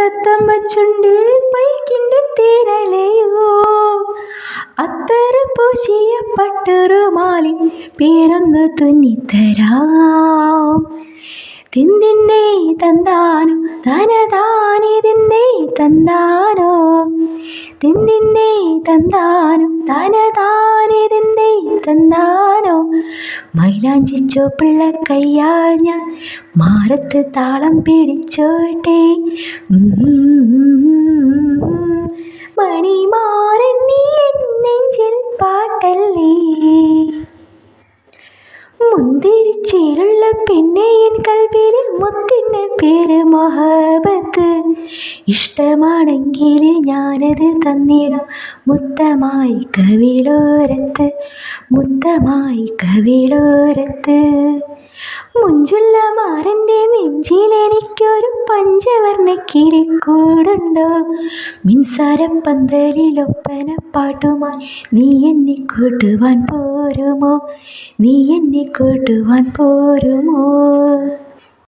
തത്തമ്മ ചുണ്ടിൽ പൈക്കിന്റെ തേരലയോ അത്തര പൂശിയ പട്ടുറുമാലി പേരൊന്ന് തുന്നിത്തരാം തിന്നിന്നേ തന്താനോ തനതാനി തിന്നേ തന്താനോ തിന്നിന്നേ തന്താനോ തനതാനി തിന്നേ തന്താനോ മൈലാഞ്ചി പിള്ള കയ്യാ ഞാൻ. മാറത്ത് താളം പിടിച്ചോട്ടെ. മണിമാറൻ നീ നെഞ്ചിൽ പാട്ടല്ലേ? മുന്തിരിച്ചേലുള്ള പെണ്ണെ എൻ കൽവിൽ മുത്തിന്റെ പേര് മൊഹബത്ത്. ഇഷ്ടമാണെങ്കിൽ ഞാനത് തന്നിടാം. മുത്തമായി കവിളോരത്ത് മുത്തമായി കവിളോരത്ത്. മുഞ്ചുള്ള മാറിന്റെ നെഞ്ചിൽ എനിക്കൊരു പഞ്ചവർണ കിളിക്കൂടുണ്ടോ? മിൻസാരപ്പന്തലിലൊപ്പന പാട്ടുമായി നീ എന്നെ കൂട്ടുവാൻ പോരുമോ? നീ എന്നെ കൂട്ടുവാൻ പോരുമോ?